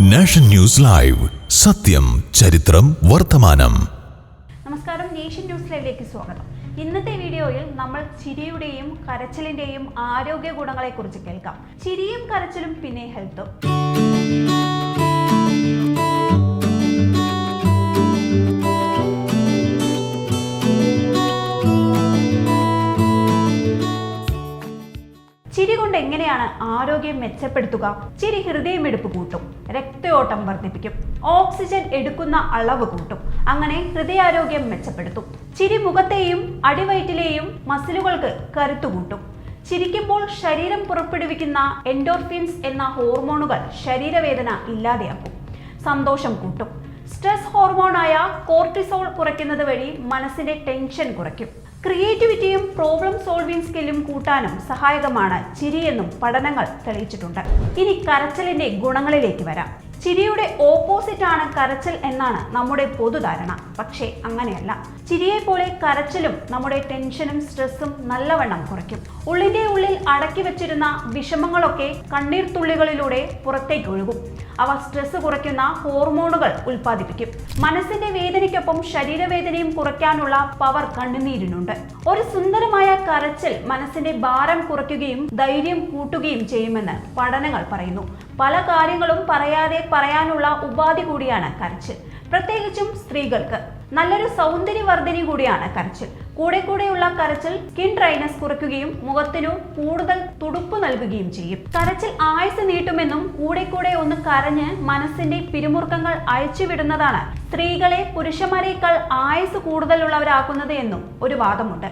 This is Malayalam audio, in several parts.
Nation news live. സത്യം ചരിത്രം വർത്തമാനം. നമസ്കാരം നേഷൻ ന്യൂസ് ലൈവിലേക്ക് സ്വാഗതം. ഇന്നത്തെ വീഡിയോയിൽ നമ്മൾ ചിരിയുടെയും കരച്ചിലിന്റെയും ആരോഗ്യ ഗുണങ്ങളെക്കുറിച്ച് കേൾക്കാം. ചിരിയും കരച്ചിലും പിന്നെ ഹെൽത്തും. ചിരി കൊണ്ട് എങ്ങനെയാണ് ആരോഗ്യം മെച്ചപ്പെടുത്തുക? ചിരി ഹൃദയമിടിപ്പ് കൂട്ടും. രക്തയോട്ടം വർദ്ധിപ്പിക്കും. ഓക്സിജൻ എടുക്കുന്ന അളവ് കൂട്ടും. അങ്ങനെ ഹൃദയാരോഗ്യം മെച്ചപ്പെടുത്തും. ചിരി മുഖത്തെയും അടിവയറ്റിലെയും മസിലുകൾക്ക് കരുത്തു കൂട്ടും. ചിരിക്കുമ്പോൾ ശരീരം പുറപ്പെടുവിക്കുന്ന എൻഡോർഫിൻസ് എന്ന ഹോർമോണുകൾ ശരീരവേദന ഇല്ലാതെയാക്കും. സന്തോഷം കൂട്ടും. സ്ട്രെസ് ഹോർമോണായ കോർട്ടിസോൾ കുറയ്ക്കുന്നത് വഴി മനസ്സിന്റെ ടെൻഷൻ കുറയ്ക്കും. ക്രിയേറ്റിവിറ്റിയും പ്രോബ്ലം സോൾവിംഗ് സ്കില്ലും കൂട്ടാനും സഹായകമാണ് ചിരിയെന്നും പഠനങ്ങൾ തെളിയിച്ചിട്ടുണ്ട്. ഇനി കരച്ചിലിന്റെ ഗുണങ്ങളിലേക്ക് വരാം. ചിരിയുടെ ഓപ്പോസിറ്റ് ആണ് കരച്ചിൽ എന്നാണ് നമ്മുടെ പൊതുധാരണ. പക്ഷേ അങ്ങനെയല്ല. ചിരിയെ പോലെ കരച്ചിലും നമ്മുടെ ടെൻഷനും സ്ട്രെസ്സും നല്ലവണ്ണം കുറയ്ക്കും. ഉള്ളിന്റെ ഉള്ളിൽ അടക്കി വെച്ചിരുന്ന വിഷമങ്ങളൊക്കെ കണ്ണീർത്തുള്ളികളിലൂടെ പുറത്തേക്ക് ഒഴുകും. അവ സ്ട്രെസ് കുറയ്ക്കുന്ന ഹോർമോണുകൾ ഉൽപ്പാദിപ്പിക്കും. മനസ്സിന്റെ വേദനയ്ക്കൊപ്പം ശരീരവേദനയും കുറയ്ക്കാനുള്ള പവർ കണ്ണുനീരിനുണ്ട്. ഒരു സുന്ദരമായ കരച്ചിൽ മനസ്സിന്റെ ഭാരം കുറയ്ക്കുകയും ധൈര്യം കൂട്ടുകയും ചെയ്യുമെന്ന് പഠനങ്ങൾ പറയുന്നു. പല കാര്യങ്ങളും പറയാതെ പറയാനുള്ള ഉപാധി കൂടിയാണ് കരച്ചിൽ. പ്രത്യേകിച്ചും സ്ത്രീകൾക്ക്. നല്ലൊരു സൗന്ദര്യവർദ്ധനി കൂടിയാണ് കരച്ചിൽ. കൂടെ കൂടെയുള്ള കരച്ചിൽ സ്കിൻ ഡ്രൈനസ് കുറയ്ക്കുകയും മുഖത്തിനു കൂടുതൽ തുടുപ്പ് നൽകുകയും ചെയ്യും. കരച്ചിൽ ആയുസ് നീട്ടുമെന്നും കൂടെ കൂടെ ഒന്ന് കരഞ്ഞ് മനസ്സിന്റെ പിരിമുറുക്കങ്ങൾ അയച്ചുവിടുന്നതാണ് സ്ത്രീകളെ പുരുഷന്മാരെക്കാൾ ആയുസ് കൂടുതലുള്ളവരാക്കുന്നത് എന്നും ഒരു വാദമുണ്ട്.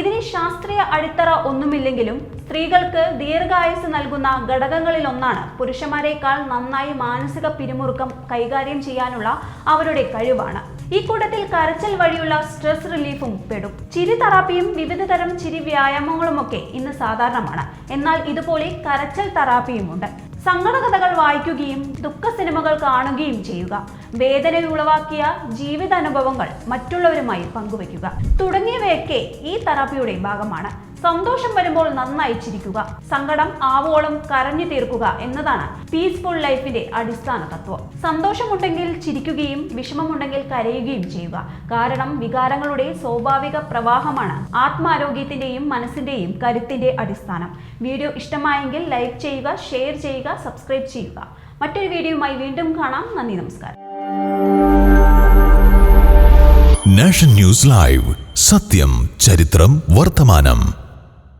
ഇതിന് ശാസ്ത്രീയ അടിത്തറ ഒന്നുമില്ലെങ്കിലും സ്ത്രീകൾക്ക് ദീർഘായുസ് നൽകുന്ന ഘടകങ്ങളിൽ ഒന്നാണ് പുരുഷന്മാരെക്കാൾ നന്നായി മാനസിക പിരിമുറുക്കം കൈകാര്യം ചെയ്യാനുള്ള അവരുടെ കഴിവാണ്. ഈ കൂട്ടത്തിൽ കരച്ചൽ വഴിയുള്ള സ്ട്രെസ് റിലീഫും പെടും. ചിരി തെറാപ്പിയും വിവിധ തരം ചിരി വ്യായാമങ്ങളുമൊക്കെ ഇന്ന് സാധാരണമാണ്. എന്നാൽ ഇതുപോലെ കരച്ചൽ തെറാപ്പിയുമുണ്ട്. സങ്കടകഥകൾ വായിക്കുകയും ദുഃഖ സിനിമകൾ കാണുകയും ചെയ്യുക. വേദന ഉളവാക്കിയ ജീവിതാനുഭവങ്ങൾ മറ്റുള്ളവരുമായി പങ്കുവയ്ക്കുക. തുടങ്ങിയവയൊക്കെ ഈ തെറാപ്പിയുടെ ഭാഗമാണ്. സന്തോഷം വരുമ്പോൾ നന്നായി ചിരിക്കുക സങ്കടം ആവോളം കരഞ്ഞു തീർക്കുക എന്നതാണ് പീസ്ഫുൾ ലൈഫിന്റെ അടിസ്ഥാന തത്വം. സന്തോഷമുണ്ടെങ്കിൽ ചിരിക്കുകയും വിഷമമുണ്ടെങ്കിൽ കരയുകയും ചെയ്യുക. കാരണം വികാരങ്ങളുടെ സ്വാഭാവിക പ്രവാഹമാണ് ആത്മാരോഗ്യത്തിന്റെയും മനസ്സിന്റെയും കരുത്തിന്റെ അടിസ്ഥാനം. വീഡിയോ ഇഷ്ടമായെങ്കിൽ ലൈക്ക് ചെയ്യുക ഷെയർ ചെയ്യുക സബ്സ്ക്രൈബ് ചെയ്യുക. മറ്റൊരു വീഡിയോയുമായി വീണ്ടും കാണാം. നന്ദി നമസ്കാരം. നാഷൻ ന്യൂസ് ലൈവ് സത്യം ചരിത്രം വർത്തമാനം